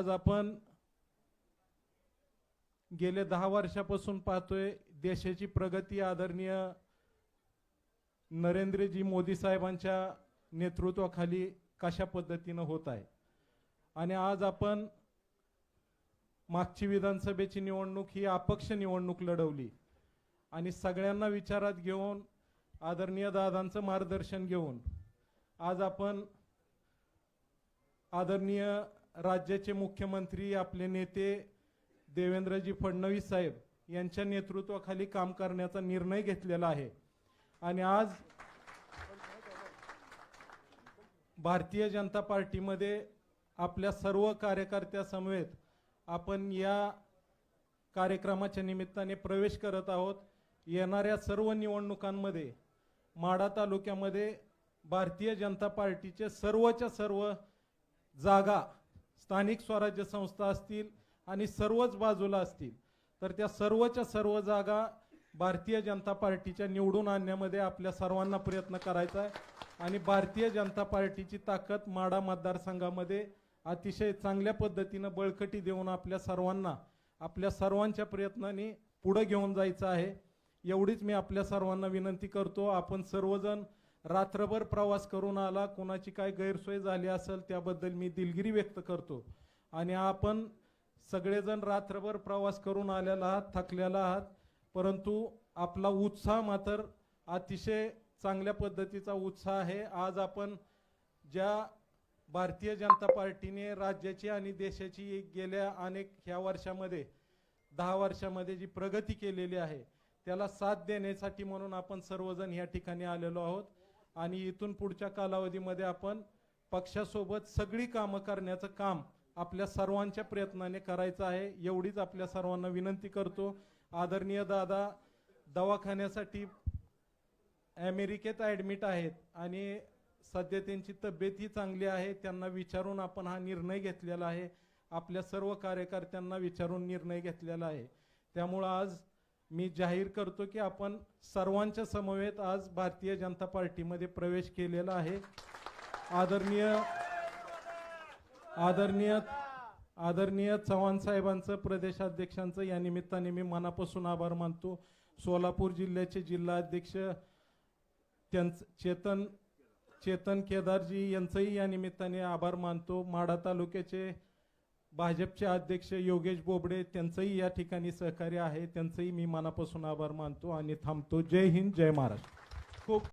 आज आपण गेल्या दहा वर्षापासून पाहतोय देशाची प्रगती आदरणीय नरेंद्रजी मोदी साहेबांच्या नेतृत्वाखाली कशा पद्धतीनं होत आहे? आणि आज आपण मागची विधानसभेची निवडणूक ही अपक्ष निवडणूक लढवली. आणि सगळ्यांना विचारात घेऊन आदरणीय दादांचं मार्गदर्शन घेऊन आज आपण आदरणीय राज्याचे मुख्यमंत्री आपले नेते देवेंद्रजी फडणवीस साहेब यांच्या नेतृत्वाखाली काम करण्याचा निर्णय घेतलेला आहे. आणि आज भारतीय जनता पार्टीमध्ये आपल्या सर्व कार्यकर्त्यासमवेत आपण या कार्यक्रमाच्या निमित्ताने प्रवेश करत आहोत. येणाऱ्या सर्व निवडणुकांमध्ये माढा तालुक्यामध्ये भारतीय जनता पार्टीचे सर्वच्या सर्व जागा स्थानिक स्वराज्य संस्था असतील आणि सर्वच बाजूला असतील तर त्या सर्वच्या सर्व जागा भारतीय जनता पार्टीच्या निवडून आणण्यामध्ये आपल्या सर्वांना प्रयत्न करायचा आहे. आणि भारतीय जनता पार्टीची ताकद माडा मतदारसंघामध्ये अतिशय चांगल्या पद्धतीनं बळकटी देऊन आपल्या सर्वांना आपल्या सर्वांच्या प्रयत्नांनी पुढं घेऊन जायचं आहे. एवढीच मी आपल्या सर्वांना विनंती करतो. आपण सर्वजण रात्रभर प्रवास करून आला कोणाची काय गैरसोय झाली असेल त्याबद्दल मी दिलगिरी व्यक्त करतो. आणि आपण सगळेजण रात्रभर प्रवास करून आलेला आहात थकलेला आहात परंतु आपला उत्साह मात्र अतिशय चांगल्या पद्धतीचा उत्साह आहे. आज आपण ज्या भारतीय जनता पार्टीने राज्याची आणि देशाची गेल्या अनेक ह्या वर्षामध्ये दहा वर्षामध्ये जी प्रगती केलेली आहे त्याला साथ देण्यासाठी म्हणून आपण सर्वजण या ठिकाणी आलेलो आहोत. आणि इथून पुढच्या कालावधीमध्ये आपण पक्षासोबत सगळी कामं करण्याचं काम आपल्या सर्वांच्या प्रयत्नाने करायचं आहे. एवढीच आपल्या सर्वांना विनंती करतो. आदरणीय दादा दवाखान्यासाठी अमेरिकेत ॲडमिट आहेत आणि सध्या त्यांची तब्येतही चांगली आहे. त्यांना विचारून आपण हा निर्णय घेतलेला आहे. आपल्या सर्व कार्यकर्त्यांना विचारून निर्णय घेतलेला आहे. त्यामुळं आज मी जाहीर करतो की आपण सर्वांच्या समवेत आज भारतीय जनता पार्टीमध्ये प्रवेश केलेला आहे. आदरणीय आदरणीय आदरणीय चव्हाण साहेबांचं प्रदेशाध्यक्षांचं या निमित्ताने मी मनापासून आभार मानतो. सोलापूर जिल्ह्याचे जिल्हाध्यक्ष त्यांचं चेतन चेतन केदारजी यांचंही या निमित्ताने आभार मानतो. माढा तालुक्याचे भाजपचे अध्यक्ष योगेश बोबडे त्यांचंही या ठिकाणी सहकार्य आहे. त्यांचंही मी मनापासून आभार मानतो आणि थांबतो. जय हिंद जय महाराष्ट्र. खूप